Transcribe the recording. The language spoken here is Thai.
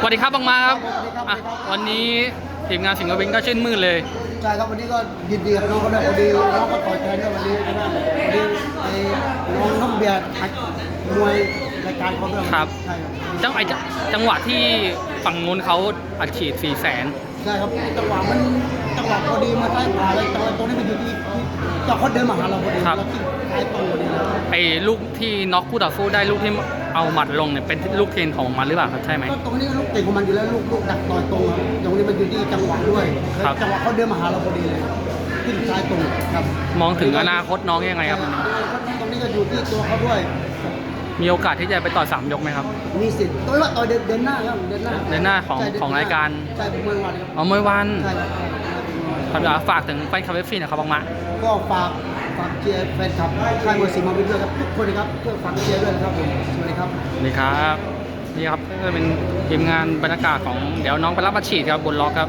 สวัสดีครับบังมาครับอะวันนี้ทีมงานสิงห์วิงก็ชื่นมื่นเลย ใช่ครับวันนี้ก็ยินดีกับน้องเขาด้วยพอดีน้องก็ต่อยแทนด้วยวันนี้พอดีไอ้น้องน้องเบียร์อัดมวยรายการเขาด้วยครับ ใช่ครับจังไอจะจังหวะที่ฝั่งนู้นเขาอัดฉีด4ี่แสนใช่ครับจังหวะมันจังหวะพอดีมาใต้ขวาเลยจังหวะตรงนี้มันอยู่ที่ที่ เจ้าเขาเดินมาหาเราพอดีเราที่ท้ายตรงพอดีเลยไอลูกที่น็อกคู่ต่อสู้ได้ลูกที่เอาหมัดลงเนี่ยเป็นลูกเทรนของมันหรือเปล่าครับใช่ไหม ก็ตรงนี้ลูกเตะของมันอยู่แล้วลูกลูกดักต่อยตรงครับตรงนี้มันอยู่ที่จังหวะด้วยครับ จังหวะเขาเดินมาหาเราพอดีเลยขึ้นซ้ายตรงครับมองถึงอนาคตน้องยังไงครับ ตรงนี้ก็อยู่ที่ตัวเขาด้วย มีโอกาสที่จะไปต่อสามยกไหมครับ มีสิทธิ์ตัวว่าต่อยเดินเดินหน้าครับเดินหน้าเดินหน้าของใช่เดินของรายการ ใช่เป็นมวยวันครับเอามวยวันใช่ครับครับฝากถึงแฟนคลับเอฟซีนะครับบังมาก็ฝากฝากเชียร์แฟนคลับค่ายมวยสีมาวินด้วยครับทุกคนนะครับช่วยฝากเชียร์ด้วยนะครับผมสวัสดีครับ นี่ครับ นี่ครับก็จะเป็นทีมงานบรรยากาศของเดี๋ยวน้องไปรับบัตรฉีดครับบนล็อกครับ